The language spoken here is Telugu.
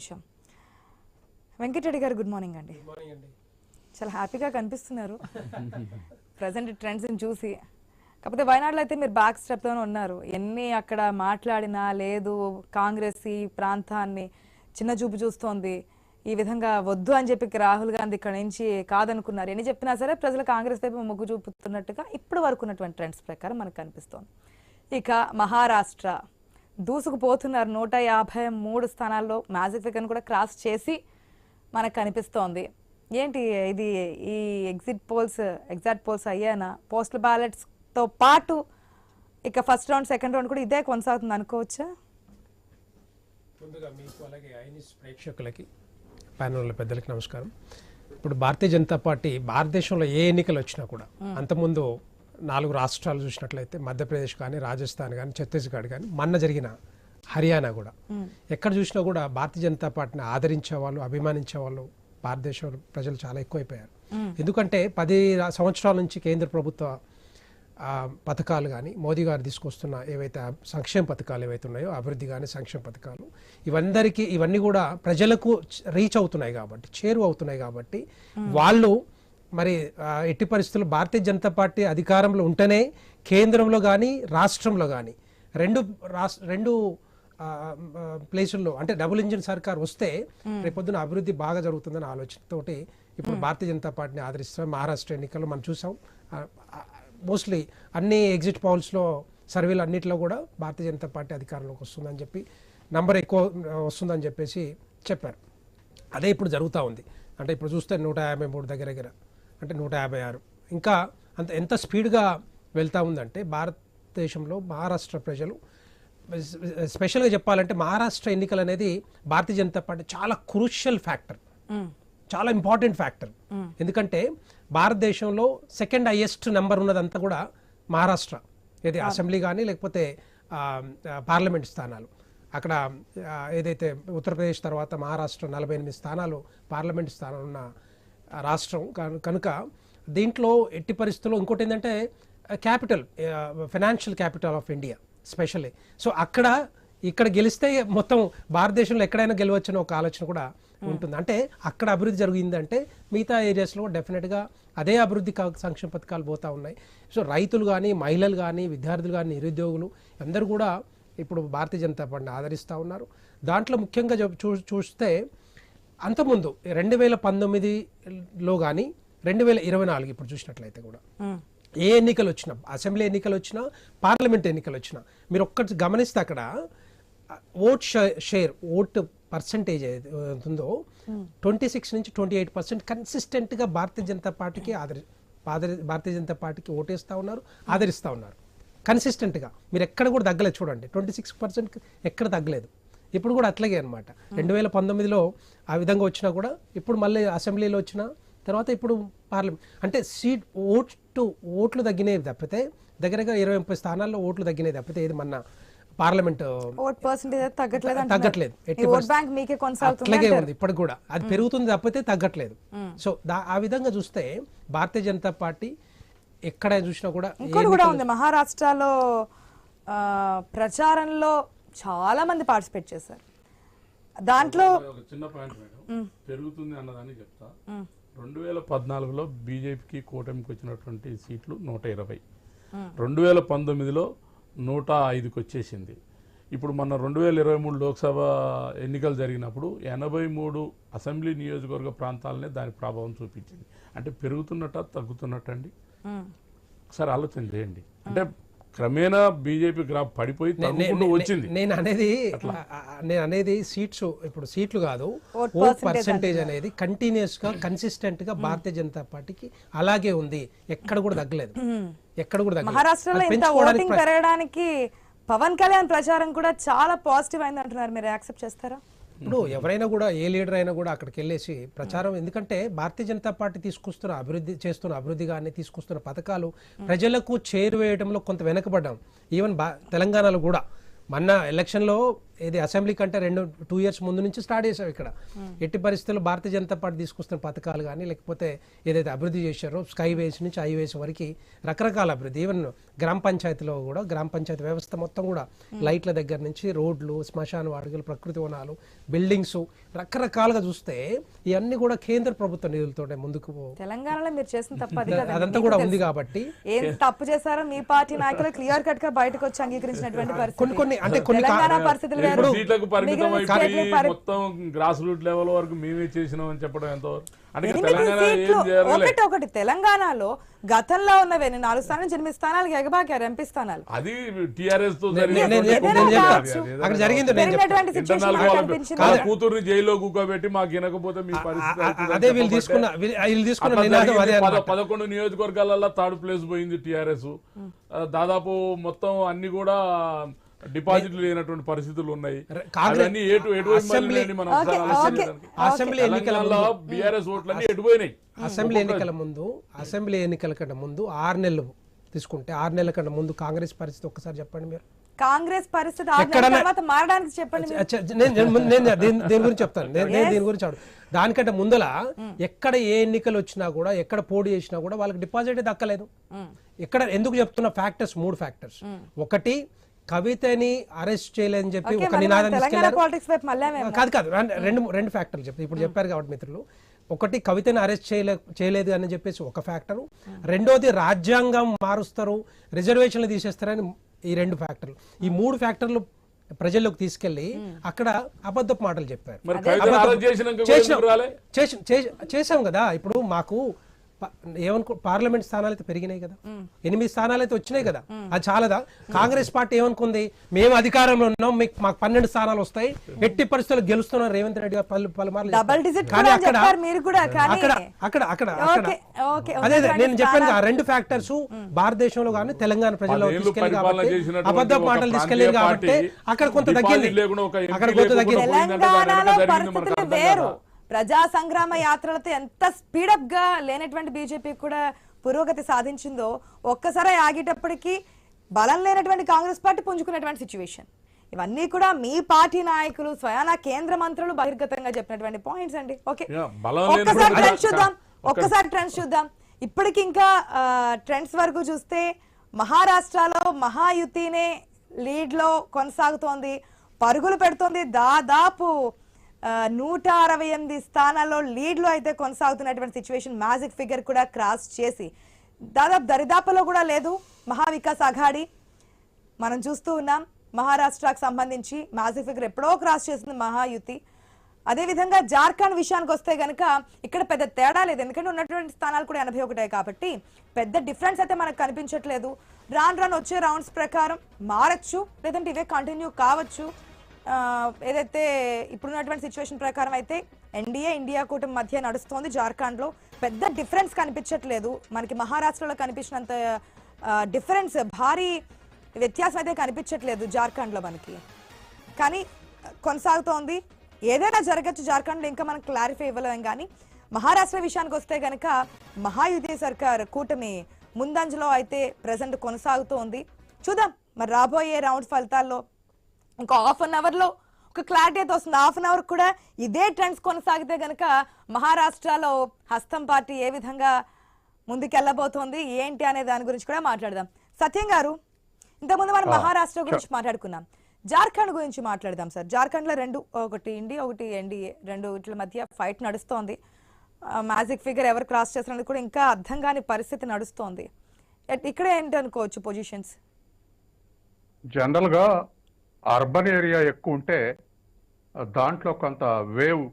విషయం. వెంకటరెడ్డి గారు గుడ్ మార్నింగ్ అండి. చాలా హ్యాపీగా కనిపిస్తున్నారు. ప్రజెంట్ ట్రెండ్స్ని చూసి. కాకపోతే వయనాడులో అయితే మీరు బ్యాక్ స్టెప్లోనే ఉన్నారు. ఎన్ని అక్కడ మాట్లాడినా లేదు కాంగ్రెస్ ఈ ప్రాంతాన్ని చిన్న చూపు చూస్తోంది. ఈ విధంగా వద్దు అని చెప్పి రాహుల్ గాంధీ ఇక్కడ నుంచి కాదనుకున్నారు. ఎన్ని చెప్పినా సరే ప్రజలు కాంగ్రెస్ వైపు మొగ్గు చూపుతున్నట్టుగా ఇప్పుడు వరకు ఉన్నటువంటి ట్రెండ్స్ ప్రకారం మనకు కనిపిస్తోంది. ఇక మహారాష్ట్ర. దూసుకుపోతున్నారు. నూట యాభై మూడు స్థానాల్లో మ్యాజిక్ ఫిగర్ని కూడా క్రాస్ చేసి మనకు కనిపిస్తోంది. ఏంటి ఇది? ఈ ఎగ్జిట్ పోల్స్ ఎగ్జాక్ట్ పోల్స్ అయ్యానా పోస్టల్ బ్యాలెట్స్తో పాటు ఇక ఫస్ట్ రౌండ్ సెకండ్ రౌండ్ కూడా ఇదే కొనసాగుతుంది అనుకోవచ్చా? ముందుగా మీకు అలాగే ఐనిస్ ప్రేక్షకులకి ప్యానల్ పెద్దలకి నమస్కారం. ఇప్పుడు భారతీయ జనతా పార్టీ భారతదేశంలో ఏ ఎన్నికలు వచ్చినా కూడా అంతకుముందు నాలుగు రాష్ట్రాలు చూసినట్లయితే మధ్యప్రదేశ్ కానీ రాజస్థాన్ కానీ ఛత్తీస్గఢ్ కానీ మొన్న జరిగిన హర్యానా కూడా. ఎక్కడ చూసినా కూడా భారతీయ జనతా పార్టీని ఆదరించే వాళ్ళు అభిమానించే వాళ్ళు భారతదేశంలో ప్రజలు చాలా ఎక్కువైపోయారు. ఎందుకంటే పది సంవత్సరాల నుంచి కేంద్ర ప్రభుత్వ పథకాలు కానీ మోదీ గారు తీసుకొస్తున్న ఏవైతే సంక్షేమ పథకాలు ఏవైతే ఉన్నాయో అభివృద్ధి కానీ సంక్షేమ పథకాలు ఇవందరికీ ఇవన్నీ కూడా ప్రజలకు రీచ్ అవుతున్నాయి కాబట్టి చేరువ అవుతున్నాయి కాబట్టి వాళ్ళు మరి ఎట్టి పరిస్థితుల్లో భారతీయ జనతా పార్టీ అధికారంలో ఉంటేనే కేంద్రంలో కానీ రాష్ట్రంలో కానీ రెండు రాష్ట్ర రెండు ప్లేసుల్లో అంటే డబుల్ ఇంజిన్ సర్కార్ వస్తే రేపొద్దున అభివృద్ధి బాగా జరుగుతుందన్న ఆలోచనతోటి ఇప్పుడు భారతీయ జనతా పార్టీని ఆదరిస్తాం మహారాష్ట్ర ఎన్నికల్లో మనం చూసాం. మోస్ట్లీ అన్ని ఎగ్జిట్ పౌల్స్లో సర్వేలు అన్నింటిలో కూడా భారతీయ జనతా పార్టీ అధికారంలోకి వస్తుందని చెప్పి నంబర్ ఎక్కువ వస్తుందని చెప్పేసి చెప్పారు. అదే ఇప్పుడు జరుగుతూ ఉంది. అంటే ఇప్పుడు చూస్తే నూట యాభై మూడు దగ్గర దగ్గర. అంటే నూట యాభై ఆరు. ఇంకా అంత ఎంత స్పీడ్గా వెళ్తూ ఉందంటే భారతదేశంలో మహారాష్ట్ర ప్రజలు స్పెషల్గా చెప్పాలంటే మహారాష్ట్ర ఎన్నికలు అనేది భారతీయ జనతా పార్టీ చాలా క్రూషియల్ ఫ్యాక్టర్. చాలా ఇంపార్టెంట్ ఫ్యాక్టర్. ఎందుకంటే భారతదేశంలో సెకండ్ హైయెస్ట్ నెంబర్ ఉన్నదంతా కూడా మహారాష్ట్ర. ఏది అసెంబ్లీ కానీ లేకపోతే పార్లమెంట్ స్థానాలు. అక్కడ ఏదైతే ఉత్తరప్రదేశ్ తర్వాత మహారాష్ట్ర నలభై ఎనిమిది స్థానాలు పార్లమెంట్ స్థానం ఉన్న రాష్ట్రం కను- కనుక దీంట్లో ఎట్టి పరిస్థితుల్లో ఇంకోటి ఏంటంటే capital financial capital of India specially. So అక్కడ ఇక్కడ గెలిస్తే మొత్తం భారతదేశంలో ఎక్కడైనా గెలవచ్చని ఒక ఆలోచన కూడా ఉంటుంది. అంటే అక్కడ అభివృద్ధి జరిగిందంటే మిగతా ఏరియాస్లో డెఫినెట్గా అదే అభివృద్ధి కా- సంక్షేమ పథకాలు పోతా ఉన్నాయి. సో రైతులు కానీ మహిళలు కానీ విద్యార్థులు కానీ నిరుద్యోగులు అందరూ కూడా ఇప్పుడు భారతీయ జనతా పార్టీని ఆదరిస్తూ ఉన్నారు. దాంట్లో ముఖ్యంగా చూ చూస్తే అంతకుముందు రెండు వేల పంతొమ్మిదిలో కానీ రెండు వేల ఇరవై నాలుగు ఇప్పుడు చూసినట్లయితే కూడా ఏ ఎన్నికలు వచ్చినా అసెంబ్లీ ఎన్నికలు వచ్చినా పార్లమెంట్ ఎన్నికలు వచ్చినా మీరు ఒక్కటి గమనిస్తే అక్కడ ఓట్ షేర్ ఓట్ పర్సంటేజ్ ఉందో ట్వంటీ సిక్స్ నుంచి ట్వంటీ ఎయిట్ పర్సెంట్ కన్సిస్టెంట్గా భారతీయ జనతా పార్టీకి ఆదరి ఆదరి- భారతీయ జనతా పార్టీకి ఓటేస్తూ ఉన్నారు ఆదరిస్తూ ఉన్నారు. కన్సిస్టెంట్గా. మీరు ఎక్కడ కూడా తగ్గలేదు చూడండి. ట్వంటీ సిక్స్ పర్సెంట్ ఎక్కడ తగ్గలేదు. ఇప్పుడు కూడా అట్లాగే అనమాట రెండు వేల పంతొమ్మిదిలో ఆ విధంగా వచ్చినా కూడా ఇప్పుడు మళ్ళీ అసెంబ్లీలో వచ్చిన తర్వాత ఇప్పుడు పార్లమెంట్ అంటే సీట్ ఓటు ఓట్లు తగ్గినవి తప్పితే దగ్గరగా ఇరవై ముప్పై స్థానాల్లో ఓట్లు తగ్గినవి తప్పితే ఇది మన పార్లమెంట్ ఓట్ పర్సెంటేజ్ తగ్గట్లేదు. తగ్గట్లేదు. అట్లాగే ఉంది ఇప్పటికి కూడా. అది పెరుగుతుంది తప్పితే తగ్గట్లేదు. సో ఆ విధంగా చూస్తే భారతీయ జనతా పార్టీ ఎక్కడ చూసినా కూడా ఇంకోటి కూడా ఉంది. మహారాష్ట్రలో ఆ, ప్రచారంలో చాలా మంది పార్టిసిపేట్ చేశారు. దాంట్లో ఒక చిన్న పాయింట్ మేడం పెరుగుతుంది అన్నదాన్ని చెప్తా. రెండు వేల పద్నాలుగులో బీజేపీకి కూటమికి వచ్చినటువంటి సీట్లు నూట ఇరవై. రెండు వేల పంతొమ్మిదిలో నూట ఐదుకి వచ్చేసింది. ఇప్పుడు మన రెండు వేల ఇరవై మూడు లోక్సభ ఎన్నికలు జరిగినప్పుడు ఎనభై మూడు అసెంబ్లీ నియోజకవర్గ ప్రాంతాలనే దాని ప్రభావం చూపించింది. అంటే పెరుగుతున్నట్ట తగ్గుతున్నట్ట అండి? ఒకసారి ఆలోచన చేయండి. అంటే క్రమేణా బీజేపీ గ్రాఫ్ పడిపోయి వచ్చింది. నేను అనేది నేను అనేది సీట్స్ ఇప్పుడు సీట్లు కాదు ఓట్ పర్సంటేజ్ అనేది కంటిన్యూస్గా కన్సిస్టెంట్గా భారతీయ జనతా పార్టీకి అలాగే ఉంది. ఎక్కడ కూడా తగ్గలేదు. ఎక్కడ కూడా తగ్గలేదు. మహారాష్ట్రలో ఇంత ఓటింగ్ పెరగడానికి పవన్ కళ్యాణ్ ప్రచారం కూడా చాలా పాజిటివ్ అయింది అంటున్నారు మీరు యాక్సెప్ట్ చేస్తారా? ఇప్పుడు ఎవరైనా కూడా ఏ లీడర్ అయినా కూడా అక్కడికి వెళ్ళేసి ప్రచారం. ఎందుకంటే భారతీయ జనతా పార్టీ తీసుకొస్తున్న అభివృద్ధి చేస్తున్న అభివృద్ధి కానీ తీసుకొస్తున్న పథకాలు ప్రజలకు చేరువేయడంలో కొంత వెనకబడ్డాం. ఈవెన్ బా తెలంగాణలో కూడా. మొన్న ఎలక్షన్లో ఇది అసెంబ్లీ కంటే రెండు టూ ఇయర్స్ ముందు నుంచి స్టార్ట్ చేసాం ఇక్కడ. ఎట్టి పరిస్థితుల్లో భారతీయ జనతా పార్టీ తీసుకొస్తున్న పథకాలు కానీ లేకపోతే ఏదైతే అభివృద్ధి చేశారో స్కై వేస్ నుంచి హైవేస్ వరకు రకరకాల అభివృద్ధి. ఈవెన్ గ్రామ పంచాయతీలో కూడా గ్రామ పంచాయతీ వ్యవస్థ మొత్తం కూడా లైట్ల దగ్గర నుంచి రోడ్లు శ్మశాన వాటికలు ప్రకృతి వనాలు బిల్డింగ్స్ రకరకాలుగా చూస్తే ఇవన్నీ కూడా కేంద్ర ప్రభుత్వ నిధులతోనే ముందుకు తెలంగాణలో మీరు చేసిన తప్పు. అదంతా కూడా. ఉంది కాబట్టి ఏం తప్పు చేశారో మీ పార్టీ నాయకులు క్లియర్ కట్గా బయటకు వచ్చి అంగీకరించినటువంటి కొన్ని కొన్ని అంటే కొన్ని పరిస్థితులు ఇప్పుడు సీట్లకు పరిమితం అయిపోయి మొత్తం గ్రాస్ రూట్ లెవెల్ వరకు మేమే చేసినాం అని చెప్పడం ఎంత ఒకటి ఒకటి. తెలంగాణలో గతంలో ఉన్నవే నేను నాలుగు స్థానాలు ఎనిమిది స్థానాలు ఎగబాకారు ఎంపీ స్థానాలు. అది టిఆర్ఎస్తో జరిగింది కూతుర్ని జైల్లో కూకోబెట్టి మాకు వినకపోతే మీ పరిస్థితి. పదకొండు నియోజకవర్గాలలో థర్డ్ ప్లేస్ పోయింది టిఆర్ఎస్. దాదాపు మొత్తం అన్ని కూడా డిపాజిట్లు లేనటువంటి పరిస్థితులు ఉన్నాయి. అవన్నీ ఎటు అసెంబ్లీ-. అసెంబ్లీ ఎన్నికల ముందు బీఆర్ఎస్ ఓట్లన్నీ ఎటుపోయినాయి అసెంబ్లీ ఎన్నికల ముందు అసెంబ్లీ ఎన్నికల కంటే ముందు ఆరు నెలలు తీసుకుంటే ఆరు నెలల కంటే ముందు కాంగ్రెస్ పరిస్థితి ఒక్కసారి చెప్పండి మీరు. కాంగ్రెస్ పరిస్థితి తర్వాత మారడానికి చెప్పండి నేను దీని గురించి చెప్తాను. నేను దీని గురించి దానికంటే ముందల ఎక్కడ ఏ ఎన్నికలు వచ్చినా కూడా ఎక్కడ పోటీ చేసినా కూడా వాళ్ళకి డిపాజిట్ దక్కలేదు. ఎక్కడ ఎందుకు చెప్తున్న ఫ్యాక్టర్స్? మూడు ఫ్యాక్టర్స్. ఒకటి కవితని అరెస్ట్ చేయలేదని చెప్పి ఒక నినాదం తీసుకెళ్ళారు. కాదు కాదు రెండు- రెండు రెండు ఫ్యాక్టర్లు చెప్తాను ఇప్పుడు చెప్పారు కాబట్టి మిత్రులు ఒకటి కవితను అరెస్ట్ చేయలే చేయలేదు అని చెప్పేసి ఒక ఫ్యాక్టరు రెండోది రాజ్యాంగం మారుస్తారు రిజర్వేషన్లు తీసేస్తారని ఈ రెండు ఫ్యాక్టర్లు ఈ మూడు ఫ్యాక్టర్లు ప్రజల్లోకి తీసుకెళ్ళి అక్కడ అబద్ధపు మాటలు చెప్పారు. చేసి- కదా. ఇప్పుడు మాకు ఏమనుకో పార్లమెంట్ స్థానాలు అయితే పెరిగినాయి కదా. ఎనిమిది స్థానాలు అయితే వచ్చినాయి కదా. అది చాలదా? కాంగ్రెస్ పార్టీ ఏమనుకుంది? మేము అధికారంలో ఉన్నాం మీకు మాకు పన్నెండు స్థానాలు వస్తాయి. ఎట్టి పరిస్థితుల్లో గెలుస్తున్నాం రేవంత్ రెడ్డి గారు పలు పలుమార్లు డబల్ చెప్పారు. డిజిట్ కానీ అక్కడ అక్కడ అక్కడ అక్కడ అక్కడ ఓకే, ఓకే, అదే నేను చెప్పాను ఆ రెండు ఫ్యాక్టర్స్ భారతదేశంలో కానీ తెలంగాణ ప్రజల్లో తీసుకెళ్ళి కాబట్టి అబద్ధ మాటలు తీసుకెళ్ళారు ప్రాంతీయ కాబట్టి అక్కడ కొంత తగ్గింది. అక్కడ కొంత తగ్గింది. ప్రజా సంగ్రామ యాత్రలతో ఎంత స్పీడప్గా లేనటువంటి బీజేపీ కూడా పురోగతి సాధించిందో ఒక్కసారి ఆగేటప్పటికి బలం లేనటువంటి కాంగ్రెస్ పార్టీ పుంజుకున్నటువంటి సిచ్యువేషన్ ఇవన్నీ కూడా మీ పార్టీ నాయకులు స్వయానా కేంద్ర మంత్రులు బహిర్గతంగా చెప్పినటువంటి పాయింట్స్ అండి. ఓకే ఒక్కసారి ట్రెండ్స్. చూద్దాం. ఒక్క- ఒక్కసారి ట్రెండ్స్ చూద్దాం. ఇప్పటికి ఇంకా ట్రెండ్స్ వరకు చూస్తే మహారాష్ట్రలో మహాయుతినే లీడ్లో కొనసాగుతోంది. పరుగులు పెడుతోంది దాదాపు నూట అరవై ఎనిమిది స్థానాల్లో లీడ్లో అయితే కొనసాగుతున్నటువంటి సిచ్యువేషన్ మ్యాజిక్ ఫిగర్ కూడా క్రాస్ చేసి దాదాపు దరిదాపులో కూడా లేదు. మహావికాస్ అఘాడి మనం చూస్తూ ఉన్నాం. మహారాష్ట్రకు సంబంధించి మ్యాజిక్ ఫిగర్ ఎప్పుడో క్రాస్ చేసింది మహాయుతి. అదేవిధంగా జార్ఖండ్ విషయానికి వస్తే కనుక ఇక్కడ పెద్ద తేడా లేదు. ఎందుకంటే ఉన్నటువంటి స్థానాలు కూడా ఎనభై ఒకటే కాబట్టి పెద్ద డిఫరెన్స్ అయితే మనకు కనిపించట్లేదు. రాను రాను వచ్చే రౌండ్స్ ప్రకారం మారచ్చు లేదంటే ఇవే కంటిన్యూ కావచ్చు. ఏదైతే ఇప్పుడున్నటువంటి సిచ్యువేషన్ ప్రకారం అయితే ఎన్డీఏ ఇండియా కూటమి మధ్య నడుస్తోంది. జార్ఖండ్లో పెద్ద డిఫరెన్స్ కనిపించట్లేదు. మనకి మహారాష్ట్రలో కనిపించినంత డిఫరెన్స్ భారీ వ్యత్యాసం అయితే కనిపించట్లేదు జార్ఖండ్లో మనకి. కానీ కొనసాగుతోంది. ఏదైనా జరగచ్చు జార్ఖండ్లో ఇంకా మనకు క్లారిఫై ఇవ్వలేం కానీ మహారాష్ట్ర విషయానికి వస్తే కనుక మహాయుతి సర్కార్ కూటమి ముందంజలో అయితే ప్రజెంట్ కొనసాగుతోంది. చూద్దాం. మరి రాబోయే రౌండ్ ఫలితాల్లో ఇంకో హాఫ్ అన్ అవర్లో ఒక క్లారిటీ అయితే వస్తుంది. హాఫ్ అన్ అవర్ కూడా ఇదే ట్రెండ్స్ కొనసాగితే గనక మహారాష్ట్రలో హస్తం పార్టీ ఏ విధంగా ముందుకెళ్ళబోతోంది ఏంటి అనే దాని గురించి కూడా మాట్లాడదాం. సత్యం గారు ఇంతకుముందు మనం మహారాష్ట్ర గురించి మాట్లాడుకున్నాం. జార్ఖండ్ గురించి మాట్లాడదాం సార్. జార్ఖండ్లో రెండు ఒకటి ఇండియా ఒకటి ఎన్డీఏ రెండు వీటి మధ్య ఫైట్ నడుస్తోంది. మ్యాజిక్ ఫిగర్ ఎవరు క్రాస్ చేస్తున్నది కూడా ఇంకా అర్థం కాని పరిస్థితి నడుస్తోంది. ఇక్కడ ఏంటి అనుకోవచ్చు పొజిషన్స్ జనరల్గా అర్బన్ ఏరియా ఎక్కువ ఉంటే దాంట్లో కొంత వేవ్